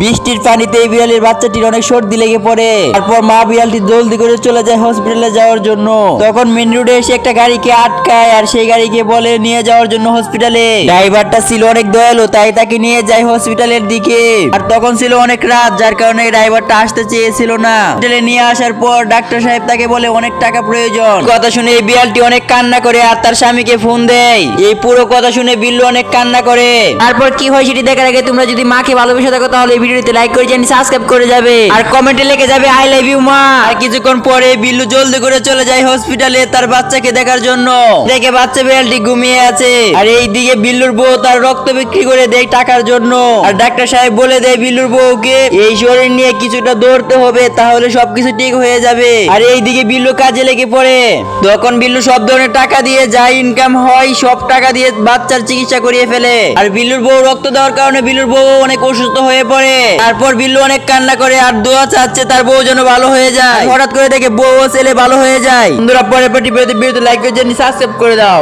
বৃষ্টির পানিতে এই বিড়ালের বাচ্চাটির অনেক সর্দি লেগে পড়ে। তারপর মা বিড়ালটি জলদি করে চলে যায় হসপিটালে যাওয়ার জন্য। তখন মেন রোডে এসে একটা গাড়িকে আটকায় আর সেই গাড়িকে বলে নিয়ে যাওয়ার জন্য হসপিটালে ড্রাইভারটা ছিল অনেক দয়ালু, তাই তাকে নিয়ে যায় হসপিটালের দিকে। আর তখন ছিল অনেক রাত, যার কারণে ড্রাইভারটা আসতে চেয়েছিল না। হসপিটালে নিয়ে আসার পর ডাক্তার সাহেব তাকে বলে, অনেক টাকা প্রয়োজন। কথা শুনে এই বিড়ালটি অনেক কান্না করে আর তার স্বামীকে ফোন দেয়। এই পুরো কথা শুনে বিল্লু অনেক কান্না করে। তারপর কি হয় সেটি দেখার আগে তোমরা যদি মাকে ভালোবেসে থাকো তাহলে এই ভিডিওতে লাইক করে চ্যানেল সাবস্ক্রাইব করে যাবে আর কমেন্টে লিখে যাবে আই লাভ ইউ মা। আর কিছুক্ষণ পরে বিল্লু জলদি করে চলে যায় হসপিটালে তার বাচ্চাকে দেখার জন্য। দেখে বাচ্চা বিড়ালটি ঘুমিয়ে আছে। আর এই দিকে বিল্লুর বউ তার রক্ত বিক্রি করে দেয় টাকার জন্য। আর ডাক্তার সাহেব বলে দেয় বিল্লুর বউকে, এই শরীর নিয়ে কিছুটা দৌড়তে হবে, তাহলে সবকিছু ঠিক হয়ে যাবে। আর এই দিকে বিল্লু কাজে লেগে পড়ে। তখন বিল্লু সব ধরনের টাকা দিয়ে যা ইনকাম হয়, সব টাকা দিয়ে বাচ্চার চিকিৎসা করিয়ে ফেলে। আর বিল্লুর বউ রক্ত দেওয়ার কারণে বিল্লুর বউ অনেক অসুস্থ হয়ে পড়ে। তারপর বিল্লু অনেক কান্না করে আর দোয়া চাচ্ছে তার বউ যেন ভালো হয়ে যায়। হঠাৎ করে দেখে বউ ছেলে ভালো হয়ে যায়। বন্ধুরা পরে পরে বিরতি লাইক করে সাবস্ক্রাইব করে দাও।